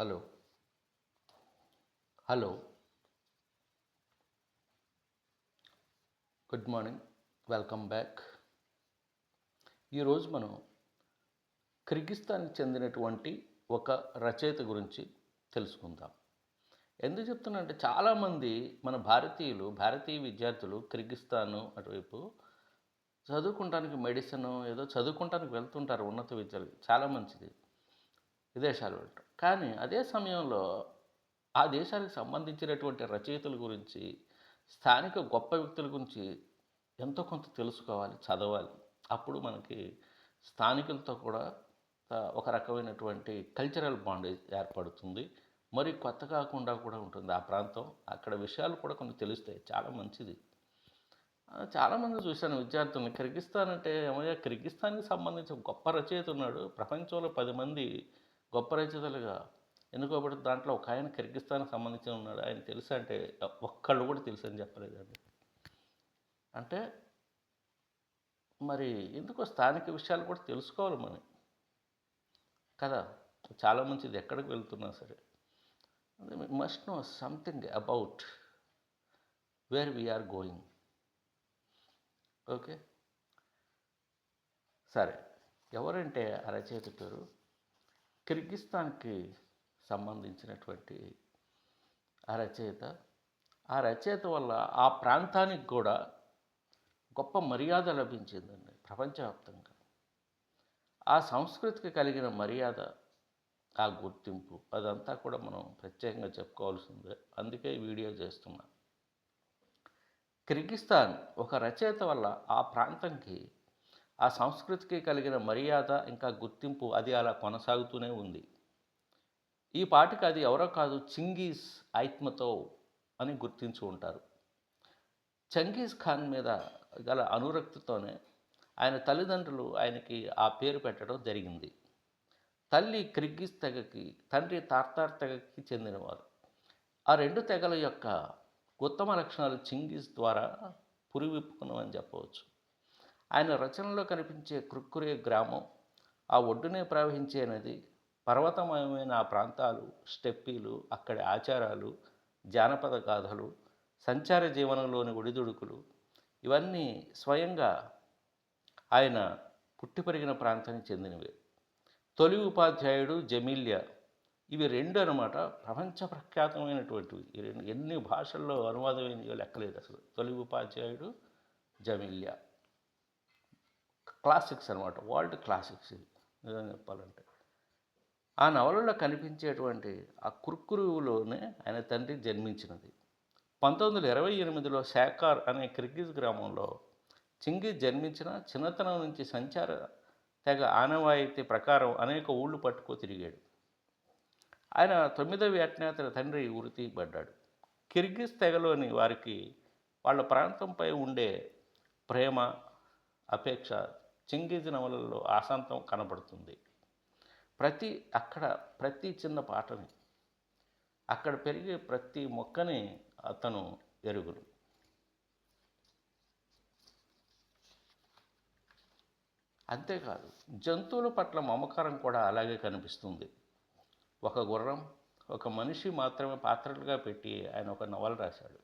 Hello. Hello. Good morning. Welcome back. ఈరోజు మనం కిర్గిస్తాన్కి చెందినటువంటి ఒక రచయిత గురించి తెలుసుకుందాం. ఎందుకు చెప్తున్నా అంటే చాలామంది మన భారతీయులు భారతీయ విద్యార్థులు కిర్గిస్తాను అటువైపు చదువుకుంటానికి మెడిసిన్ ఏదో చదువుకుంటానికి వెళ్తుంటారు ఉన్నత విద్యలు. చాలా మంచిది. విదేశాలు వెళ్ళటం కానీ అదే సమయంలో ఆ దేశానికి సంబంధించినటువంటి రచయితల గురించి స్థానిక గొప్ప వ్యక్తుల గురించి ఎంతో కొంత తెలుసుకోవాలి చదవాలి. అప్పుడు మనకి స్థానికులతో కూడా ఒక రకమైనటువంటి కల్చరల్ బాండేజ్ ఏర్పడుతుంది. మరి కొత్త కాకుండా కూడా ఉంటుంది. ఆ ప్రాంతం అక్కడ విషయాలు కూడా కొన్ని తెలుస్తాయి. చాలా మంచిది. చాలామంది చూశాను విద్యార్థులను. కిర్గిస్తాన్ అంటే ఏమయ్యా? కిర్గిస్తాన్కి సంబంధించిన గొప్ప రచయిత ఉన్నాడు. ప్రపంచంలో పది మంది గొప్ప రచయితలుగా. ఎన్నుకోబడి దాంట్లో ఒక ఆయన కిర్గిస్తాన్కి సంబంధించి ఉన్నాడు. ఆయన తెలుసా అంటే ఒక్కళ్ళు కూడా తెలుసు అని చెప్పలేదండి. అంటే మరి ఎందుకో స్థానిక విషయాలు కూడా తెలుసుకోవాలి మనం కదా చాలా మంచిది ఎక్కడికి వెళ్తున్నా సరే. Must know something about where we are going. Okay? సరే. ఎవరంటే ఆ రచయిత పేరు? కిర్గిస్తాన్కి సంబంధించినటువంటి ఆ రచయిత. ఆ రచయిత వల్ల ఆ ప్రాంతానికి కూడా గొప్ప మర్యాద లభించిందండి ప్రపంచవ్యాప్తంగా. ఆ సంస్కృతికి కలిగిన మర్యాద ఆ గుర్తింపు అదంతా కూడా మనం ప్రత్యేకంగా చెప్పుకోవాల్సిందే. అందుకే వీడియో చేస్తున్నాం. కిర్గిస్తాన్ ఒక రచయిత వల్ల ఆ ప్రాంతంకి ఆ సంస్కృతికి కలిగిన మర్యాద ఇంకా గుర్తింపు అది అలా కొనసాగుతూనే ఉంది. ఈ పాటికి అది ఎవరో కాదు చింగీస్ ఐత్మతో అని గుర్తించి ఉంటారు. చంగీజ్ ఖాన్ మీద గల అనురక్తితోనే ఆయన తల్లిదండ్రులు ఆయనకి ఆ పేరు పెట్టడం జరిగింది. తల్లి క్రిగ్గిస్ తెగకి తండ్రి తార్తార్ తెగకి చెందినవారు. ఆ రెండు తెగల యొక్క ఉత్తమ లక్షణాలు చింగిస్ ద్వారా పురివిప్పుకున్నామని చెప్పవచ్చు. ఆయన రచనలో కనిపించే కృక్కురే గ్రామం ఆ ఒడ్డునే ప్రవహించే నది పర్వతమయమైన ఆ ప్రాంతాలు స్టెప్పీలు అక్కడి ఆచారాలు జానపద గాథలు సంచార జీవనంలోని ఒడిదుడుకులు ఇవన్నీ స్వయంగా ఆయన పుట్టి పెరిగిన ప్రాంతానికి చెందినవే. తొలి ఉపాధ్యాయుడు జమీలియా. ఇవి రెండు అనమాట ప్రపంచ ప్రఖ్యాతమైనటువంటివి. ఈ రెండు ఎన్ని భాషల్లో అనువాదమైనవి లెక్కలేదు అసలు. తొలి ఉపాధ్యాయుడు జమీలియా. క్లాసిక్స్ అనమాట వరల్డ్ క్లాసిక్స్ ఇవి నిజంగా చెప్పాలంటే. ఆ నవలలో కనిపించేటువంటి ఆ కుర్కురువులోనే ఆయన తండ్రి జన్మించినది. పంతొమ్మిది వందల ఇరవై ఎనిమిదిలో శాకార్ అనే కిర్గిజ్ గ్రామంలో చింగిజ్ జన్మించిన చిన్నతనం నుంచి సంచార తెగ ఆనవాయితీ ప్రకారం అనేక ఊళ్ళు పట్టుకో తిరిగాడు. ఆయన తొమ్మిదవ అజ్ఞాతల తండ్రి ఉరి కిర్గిజ్ తెగలోని వారికి వాళ్ళ ప్రాంతంపై ఉండే ప్రేమ అపేక్ష చింగీజ్ నవలల్లో ఆశాంతం కనబడుతుంది. ప్రతి అక్కడ ప్రతి చిన్న పాటని అక్కడ పెరిగే ప్రతి మొక్కని అతను ఎరుగును అంతేకాదు జంతువుల పట్ల మమకారం కూడా అలాగే కనిపిస్తుంది. ఒక గుర్రం ఒక మనిషి మాత్రమే పాత్రలుగా పెట్టి ఆయన ఒక నవల రాశాడు.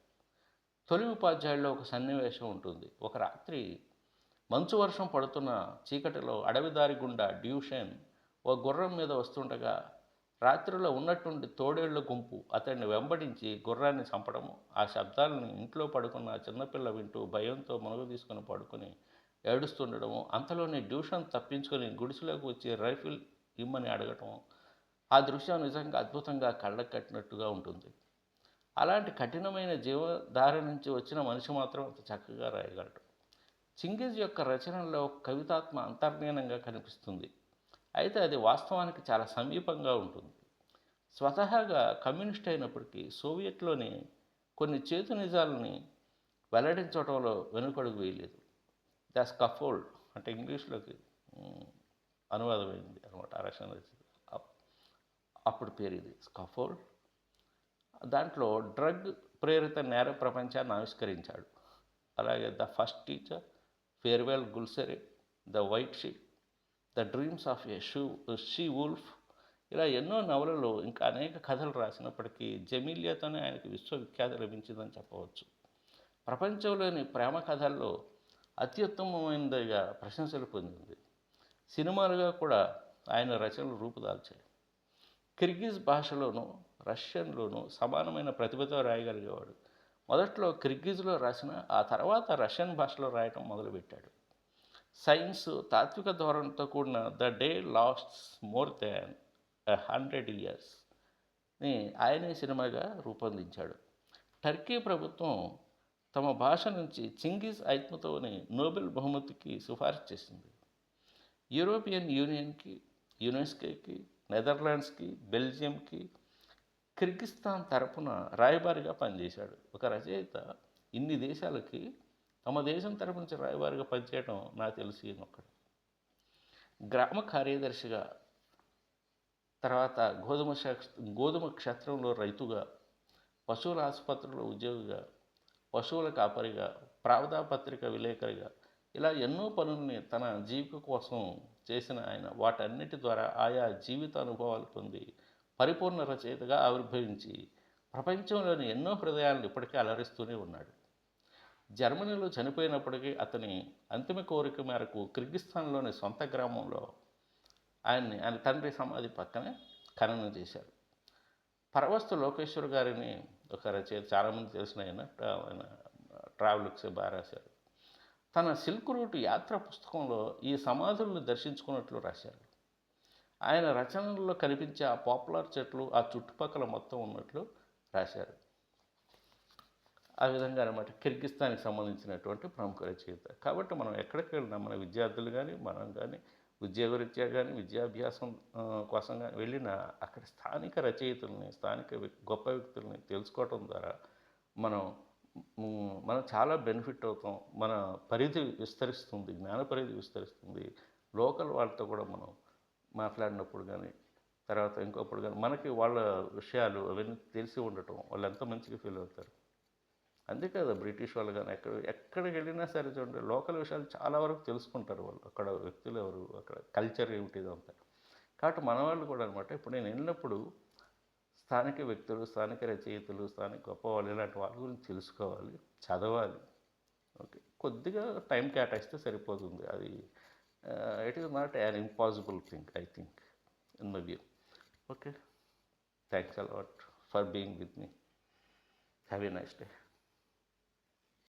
తొలి ఉపాధ్యాయుల్లో ఒక సన్నివేశం ఉంటుంది. ఒక రాత్రి మంచు వర్షం పడుతున్న చీకటిలో అడవి దారి గుండా డ్యూషన్ ఓ గుర్రం మీద వస్తుండగా రాత్రిలో ఉన్నటువంటి తోడేళ్ళ గుంపు అతన్ని వెంబడించి గుర్రాన్ని చంపడము. ఆ శబ్దాలను ఇంట్లో పడుకున్న చిన్నపిల్ల వింటూ భయంతో మునుగు తీసుకుని పడుకుని ఏడుస్తుండడము. అంతలోనే డ్యూషన్ తప్పించుకొని గుడిసెలోకి వచ్చి రైఫిల్ ఇమ్మని అడగటం. ఆ దృశ్యం నిజంగా అద్భుతంగా కళ్ళకు కట్టినట్టుగా ఉంటుంది. అలాంటి కఠినమైన జీవధార నుంచి వచ్చిన మనిషి మాత్రం అంత చక్కగా రాయగలడు. చింగిజ్ యొక్క రచనలో కవితాత్మ అంతర్లీనంగా కనిపిస్తుంది. అయితే అది వాస్తవానికి చాలా సమీపంగా ఉంటుంది. స్వతహాగా కమ్యూనిస్ట్ అయినప్పటికీ సోవియట్లోని కొన్ని చేతు నిజాలని వెల్లడించడంలో వెనుకడుగు వేయలేదు. ద స్కఫోల్డ్ అంటే ఇంగ్లీష్లోకి అనువాదమైంది అనమాట ఆ రచన అప్పుడు పేరు ఇది స్కఫోల్డ్ దాంట్లో డ్రగ్ ప్రేరిత నేర ప్రపంచాన్ని ఆవిష్కరించాడు. అలాగే the first teacher farewell Gulsary the white sheet the dreams of a shoe she wolf ఇలా ఎన్నో నవలలు ఇంకా అనేక కథలు రాసినప్పటికీ జమీలియాతోనే ఆయనకు విశ్వవిఖ్యాతి లభించిందని చెప్పవచ్చు. ప్రపంచంలోని ప్రేమ కథల్లో అత్యుత్తమమైనదిగా ప్రశంసలు పొందింది. సినిమాలుగా కూడా ఆయన రచనలు రూపుదాల్చాయి. కిర్గిజ్ భాషలోనూ రష్యన్లోనూ సమానమైన ప్రతిభతో రాయగలిగేవాడు. మొదట్లో కిర్గిజ్లో రాసిన ఆ తర్వాత రష్యన్ భాషలో రాయటం మొదలుపెట్టాడు. సైన్స్ తాత్విక ధోరణితో కూడిన the day last more than hundred ఇయర్స్ని ఆయనే సినిమాగా రూపొందించాడు. టర్కీ ప్రభుత్వం తమ భాష నుంచి చింగిజ్ ఐత్మతోని నోబెల్ బహుమతికి సిఫార్సు చేసింది. యూరోపియన్ యూనియన్కి యునెస్కోకి నెదర్లాండ్స్కి బెల్జియంకి కిర్గిస్తాన్ తరపున రాయబారిగా పనిచేశాడు. ఒక రచయిత ఇన్ని దేశాలకి తమ దేశం తరపు నుంచి రాయబారిగా పనిచేయడం నాకు తెలిసి ఒక్కడు గ్రామ కార్యదర్శిగా తర్వాత గోధుమ గోధుమ క్షేత్రంలో రైతుగా పశువుల ఆసుపత్రిలో ఉద్యోగిగా పశువుల కాపరిగా ప్రావదా పత్రిక విలేకరిగా ఇలా ఎన్నో పనుల్ని తన జీవిక కోసం చేసిన ఆయన వాటన్నిటి ద్వారా ఆయా జీవిత అనుభవాలు పొంది పరిపూర్ణ రచయితగా ఆవిర్భవించి ప్రపంచంలోని ఎన్నో హృదయాలను ఇప్పటికీ అలరిస్తూనే ఉన్నాడు. జర్మనీలో చనిపోయినప్పటికీ అతని అంతిమ కోరిక మేరకు కిర్గిస్థాన్లోని సొంత గ్రామంలో ఆయన్ని ఆయన తండ్రి సమాధి పక్కనే ఖననం చేశారు. పరవస్తు లోకేశ్వర్ గారిని ఒక రచయిత చాలామంది తెలిసిన ఆయన ఆయన ట్రావెల్స్ బాగా రాశారు. తన సిల్క్ రూట్ యాత్ర పుస్తకంలో ఈ సమాధులను దర్శించుకున్నట్లు రాశారు. ఆయన రచనల్లో కనిపించే ఆ పాపులర్ చెట్లు ఆ చుట్టుపక్కల మొత్తం ఉన్నట్లు రాశారు. ఆ విధంగా అనమాట కిర్గిస్తాన్కి సంబంధించినటువంటి ప్రముఖ రచయిత కాబట్టి మనం ఎక్కడికి వెళ్ళినా మన విద్యార్థులు కానీ మనం కానీ ఉద్యోగరీత్యా కానీ విద్యాభ్యాసం కోసం కానీ వెళ్ళినా అక్కడ స్థానిక రచయితల్ని స్థానిక గొప్ప వ్యక్తుల్ని తెలుసుకోవటం ద్వారా మనం మనం చాలా బెనిఫిట్ అవుతాం. మన పరిధి విస్తరిస్తుంది జ్ఞాన పరిధి విస్తరిస్తుంది. లోకల్ వాళ్ళతో కూడా మనం మాట్లాడినప్పుడు కానీ తర్వాత ఇంకొప్పుడు కానీ మనకి వాళ్ళ విషయాలు అవన్నీ తెలిసి ఉండటం వాళ్ళు ఎంత మంచిగా ఫీల్ అవుతారు. అంతే కదా బ్రిటిష్ వాళ్ళు కానీ ఎక్కడ ఎక్కడికి వెళ్ళినా సరే చూడండి లోకల్ విషయాలు చాలా వరకు తెలుసుకుంటారు వాళ్ళు. అక్కడ వ్యక్తులు ఎవరు అక్కడ కల్చర్ ఏమిటి ఇదంతా. కాబట్టి మన వాళ్ళు కూడా అనమాట ఇప్పుడు నేను వెళ్ళినప్పుడు స్థానిక వ్యక్తులు స్థానిక రచయితలు స్థానిక గొప్ప వాళ్ళు ఇలాంటి వాళ్ళ గురించి తెలుసుకోవాలి చదవాలి. ఓకే. కొద్దిగా టైం కేటాయిస్తే సరిపోతుంది. అది Uh, it is not an impossible thing, I think, in my view. Okay. Thanks a lot for being with me. Have a nice day.